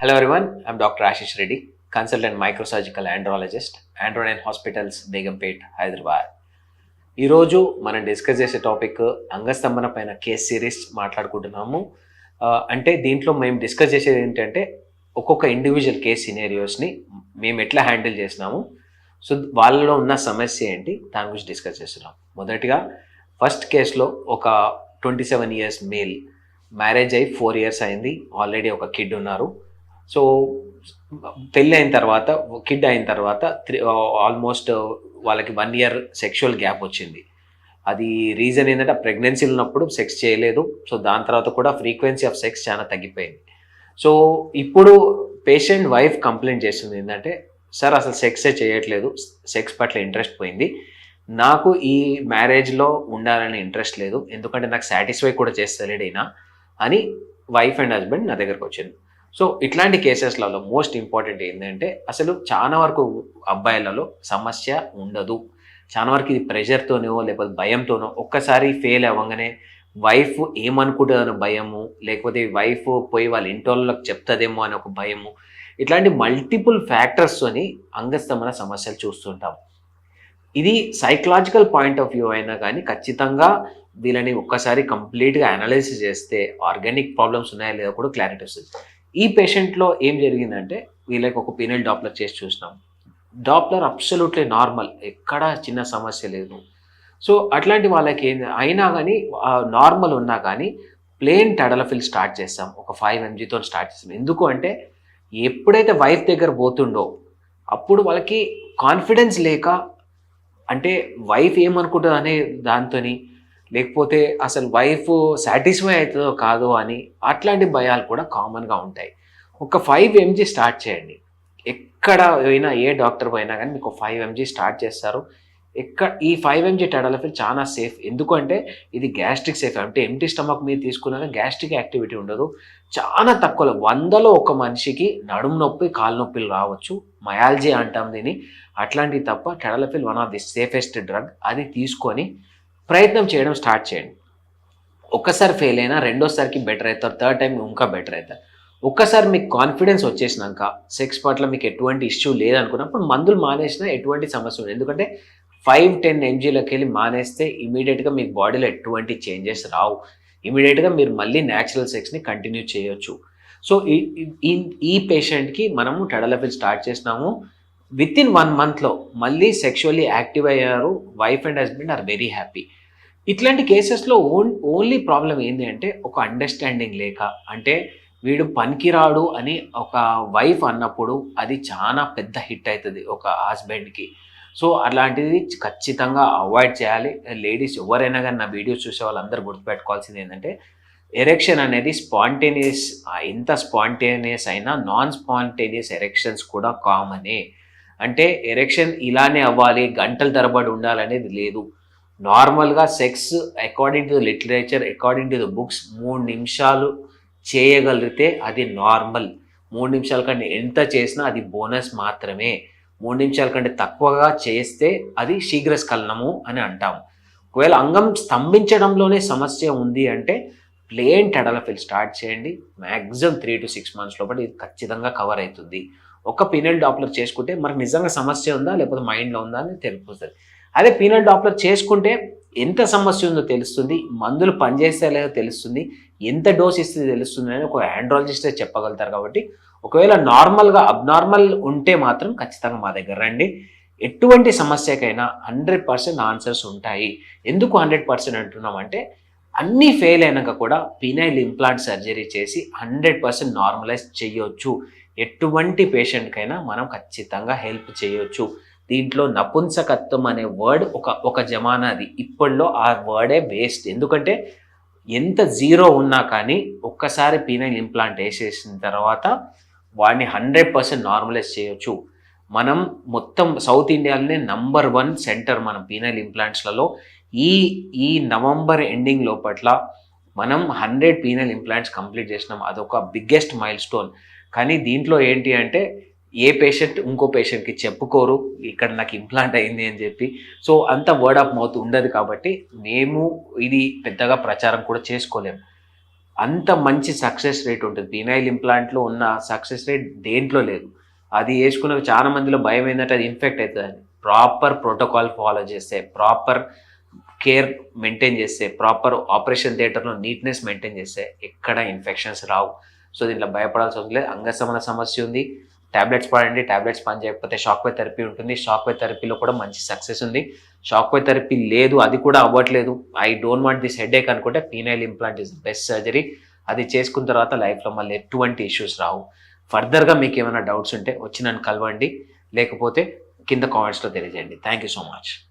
Hello everyone I'm doctor Ashish Reddy consultant microsurgical andrologist ఆండ్రోనైన్ hospitals Begumpet Hyderabad ఈరోజు మనం discuss చేసే topic అంగస్తంభన పైన కేస్ సిరీస్ మాట్లాడుకుంటున్నాము. అంటే దీంట్లో మేము డిస్కస్ చేసేది ఏంటంటే ఒక్కొక్క ఇండివిజువల్ కేస్ సినేరియోస్ని మేము ఎట్లా హ్యాండిల్ చేసినాము. సో వాళ్ళలో ఉన్న సమస్య ఏంటి? దాని గురించి డిస్కస్ చేస్తున్నాం. మొదటిగా ఫస్ట్ కేసులో ఒక twenty seven years male marriage అయ్యి ఫోర్ ఇయర్స్ అయింది. ఆల్రెడీ ఒక కిడ్ ఉన్నారు. సో పెళ్ళి అయిన తర్వాత కిడ్ అయిన తర్వాత త్రీ ఆల్మోస్ట్ వాళ్ళకి వన్ ఇయర్ సెక్షువల్ గ్యాప్ వచ్చింది. అది రీజన్ ఏంటంటే ప్రెగ్నెన్సీ ఉన్నప్పుడు సెక్స్ చేయలేదు. సో దాని తర్వాత కూడా ఫ్రీక్వెన్సీ ఆఫ్ సెక్స్ చాలా తగ్గిపోయింది. సో ఇప్పుడు పేషెంట్ వైఫ్ కంప్లైంట్ చేస్తుంది ఏంటంటే సార్ అసలు సెక్సే చేయట్లేదు. సెక్స్ పట్ల ఇంట్రెస్ట్ పోయింది. నాకు ఈ మ్యారేజ్లో ఉండాలని ఇంట్రెస్ట్ లేదు. ఎందుకంటే నాకు సాటిస్ఫై కూడా చేస్తలేడు అయినా అని వైఫ్ అండ్ హస్బెండ్ నా దగ్గరకు వచ్చింది. సో ఇట్లాంటి కేసెస్లలో మోస్ట్ ఇంపార్టెంట్ ఏంటంటే అసలు చాలా వరకు అబ్బాయిలలో సమస్య ఉండదు. చాలా వరకు ఇది ప్రెషర్తోనో లేకపోతే భయంతోనో ఒక్కసారి ఫెయిల్ అవ్వగానే వైఫ్ ఏమనుకుంటుందన్న భయము లేకపోతే వైఫ్ పోయి వాళ్ళ ఇంటోళ్ళకి చెప్తుందేమో అని ఒక భయము ఇట్లాంటి మల్టిపుల్ ఫ్యాక్టర్స్తోని అంగస్తమన సమస్యలు చూస్తుంటాం. ఇది సైకలాజికల్ పాయింట్ ఆఫ్ వ్యూ అయినా కానీ ఖచ్చితంగా వీళ్ళని ఒక్కసారి కంప్లీట్గా అనాలిసిస్ చేస్తే ఆర్గానిక్ ప్రాబ్లమ్స్ ఉన్నాయా లేదా కూడా క్లారిటీ వస్తుంది. ఈ పేషెంట్లో ఏం జరిగిందంటే వీళ్ళకి ఒక పీనల్ డాప్లర్ చేసి చూసినాం. డాప్లర్ అబ్సల్యూట్లీ నార్మల్ ఎక్కడ చిన్న సమస్య లేదు. సో అట్లాంటి వాళ్ళకి ఏం అయినా కానీ నార్మల్ ఉన్నా కానీ ప్లేన్ టడలఫిల్ స్టార్ట్ చేస్తాం. ఒక ఫైవ్ ఎంజీతో స్టార్ట్ చేస్తాం. ఎందుకు అంటే ఎప్పుడైతే వైఫ్ దగ్గర పోతుండో అప్పుడు వాళ్ళకి కాన్ఫిడెన్స్ లేక అంటే వైఫ్ ఏమనుకుంటుంది అనే దాంతోని లేకపోతే అసలు వైఫ్ సాటిస్ఫై అవుతుందో కాదో అని అట్లాంటి భయాలు కూడా కామన్గా ఉంటాయి. ఒక ఫైవ్ ఎంజీ స్టార్ట్ చేయండి. ఎక్కడ పోయినా ఏ డాక్టర్ పోయినా కానీ మీకు ఫైవ్ ఎంజీ స్టార్ట్ చేస్తారు. ఎక్కడ ఈ ఫైవ్ ఎంజీ టెడలఫిల్ చాలా సేఫ్ ఎందుకంటే ఇది గ్యాస్ట్రిక్ సేఫ్ అంటే ఎంటీ స్టమక్ మీరు తీసుకున్నాక గ్యాస్ట్రిక్ యాక్టివిటీ ఉండదు. చాలా తక్కువలో వందలో ఒక మనిషికి నడుము నొప్పి కాలు నొప్పిలు రావచ్చు. మయాలజీ అంటాం దీన్ని. అట్లాంటివి తప్ప tadalafil one of the safest drug అది తీసుకొని ప్రయత్నం చేయడం స్టార్ట్ చేయండి. ఒక్కసారి ఫెయిల్ అయినా రెండోసారికి బెటర్ అవుతారు థర్డ్ టైం ఇంకా బెటర్ అవుతారు. ఒక్కసారి మీకు కాన్ఫిడెన్స్ వచ్చేసినాక సెక్స్ పట్ల మీకు ఎటువంటి ఇష్యూ లేదనుకున్నప్పుడు మందులు మానేసినా ఎటువంటి సమస్య ఉండదు. ఎందుకంటే ఫైవ్ టెన్ ఎంజీలోకి వెళ్ళి మానేస్తే ఇమీడియట్గా మీ బాడీలో ఎటువంటి చేంజెస్ రావు. ఇమీడియట్గా మీరు మళ్ళీ న్యాచురల్ సెక్స్ని కంటిన్యూ చేయొచ్చు. సో ఈ- ఈ ఈ పేషెంట్కి మనము టెడలఫిల్ స్టార్ట్ చేసినాము. విత్ ఇన్ వన్ మంత్లో మళ్ళీ సెక్షువల్లీ యాక్టివ్ అయ్యారు. Wife and husband are very happy ఇట్లాంటి కేసెస్లో ఓన్ ఓన్లీ ప్రాబ్లం ఏంటి అంటే ఒక అండర్స్టాండింగ్ లేక అంటే వీడు పనికిరాడు అని ఒక వైఫ్ అన్నప్పుడు అది చాలా పెద్ద హిట్ అవుతుంది ఒక హస్బెండ్కి సో అలాంటిది ఖచ్చితంగా అవాయిడ్ చేయాలి. లేడీస్ ఎవరైనా కానీ నా వీడియోస్ చూసే వాళ్ళందరూ గుర్తుపెట్టుకోవాల్సింది ఏంటంటే ఎరెక్షన్ అనేది స్పాంటేనియస్ ఎంత స్పాంటేనియస్ అయినా నాన్ స్పాంటేనియస్ ఎరెక్షన్స్ కూడా కామనే అంటే ఎరెక్షన్ ఇలానే అవ్వాలి గంటల తరబడి ఉండాలనేది లేదు. నార్మల్గా sex according to the literature according to the books మూడు నిమిషాలు చేయగలిగితే అది నార్మల్. మూడు నిమిషాల కంటే ఎంత చేసినా అది బోనస్ మాత్రమే. మూడు నిమిషాల కంటే తక్కువగా చేస్తే అది శీఘ్రస్ఖలనము అని అంటాము ఒకవేళ అంగం స్తంభించడంలోనే సమస్య ఉంది అంటే ప్లేన్ టెడలఫిల్ స్టార్ట్ చేయండి. Maximum three to six months లోపల ఇది ఖచ్చితంగా కవర్ అవుతుంది. ఒక పీనల్ డాప్లర్ చేసుకుంటే మనకు నిజంగా సమస్య ఉందా? లేకపోతే మైండ్లో ఉందా? అని తెలుస్తుంది అదే పీనల్ డాప్లర్ చేసుకుంటే ఎంత సమస్య ఉందో తెలుస్తుంది మందులు పనిచేస్తే లేదో తెలుస్తుంది ఎంత డోస్ ఇస్తే తెలుస్తుంది అని ఒక ఆండ్రాలజిస్టే చెప్పగలుగుతారు కాబట్టి ఒకవేళ నార్మల్గా అబ్నార్మల్ ఉంటే మాత్రం ఖచ్చితంగా మా దగ్గర రండి. ఎటువంటి సమస్యకైనా హండ్రెడ్ పర్సెంట్ ఆన్సర్స్ ఉంటాయి. ఎందుకు హండ్రెడ్ పర్సెంట్ అంటున్నామంటే అన్నీ ఫెయిల్ అయినాక కూడా పీనైల్ ఇంప్లాంట్ సర్జరీ చేసి హండ్రెడ్ పర్సెంట్ నార్మలైజ్ చేయొచ్చు. ఎటువంటి పేషెంట్కైనా మనం ఖచ్చితంగా హెల్ప్ చేయొచ్చు. దీంట్లో నపుంసకత్వం అనే వర్డ్ ఒక ఒక జమానాది ఇప్పట్లో ఆ వర్డే వేస్ట్. ఎందుకంటే ఎంత జీరో ఉన్నా కానీ ఒక్కసారి పీనైల్ ఇంప్లాంట్ వేసేసిన తర్వాత వాడిని హండ్రెడ్ పర్సెంట్ నార్మలైజ్ చేయొచ్చు. మనం మొత్తం సౌత్ ఇండియాలోనే నంబర్ వన్ సెంటర్ మనం పీనైల్ ఇంప్లాంట్స్లలో. ఈ ఈ నవంబర్ ఎండింగ్ లోపట్ల మనం హండ్రెడ్ పీనల్ ఇంప్లాంట్స్ కంప్లీట్ చేసినాం. అదొక బిగ్గెస్ట్ మైల్ స్టోన్ కానీ దీంట్లో ఏంటి అంటే ఏ పేషెంట్ ఇంకో పేషెంట్కి చెప్పుకోరు ఇక్కడ నాకు ఇంప్లాంట్ అయింది అని చెప్పి. సో అంత వర్డ్ ఆఫ్ మౌత్ ఉండదు కాబట్టి మేము ఇది పెద్దగా ప్రచారం కూడా చేసుకోలేము. అంత మంచి సక్సెస్ రేట్ ఉంటుంది. పీనైల్ ఇంప్లాంట్లో ఉన్న సక్సెస్ రేట్ దేంట్లో లేదు. అది వేసుకున్న చాలా మందిలో భయం ఏంటంటే అది ఇన్ఫెక్ట్ అవుతుందని. ప్రాపర్ ప్రోటోకాల్ ఫాలో చేస్తే ప్రాపర్ కేర్ మెయింటైన్ చేస్తే ప్రాపర్ ఆపరేషన్ థియేటర్లో నీట్నెస్ మెయింటైన్ చేస్తే ఎక్కడ ఇన్ఫెక్షన్స్ రావు. సో దీంట్లో భయపడాల్సి అవసరం లేదు. అంగసమన సమస్య ఉంది. ట్యాబ్లెట్స్ పడండి. ట్యాబ్లెట్స్ పని చేయకపోతే షాక్ వే థెరపీ ఉంటుంది. షాక్ వే థెరపీలో కూడా మంచి సక్సెస్ ఉంది. షాక్ వే థెరపీ లేదు. అది కూడా అవ్వట్లేదు. I don't want this headache అనుకుంటే penile implant is best surgery అది చేసుకున్న తర్వాత లైఫ్లో మళ్ళీ ఎటువంటి ఇష్యూస్ రావు. ఫర్దర్గా మీకు ఏమైనా డౌట్స్ ఉంటే వచ్చి నన్ను కలవండి. లేకపోతే కింద కామెంట్స్లో తెలియజేయండి. Thank you so much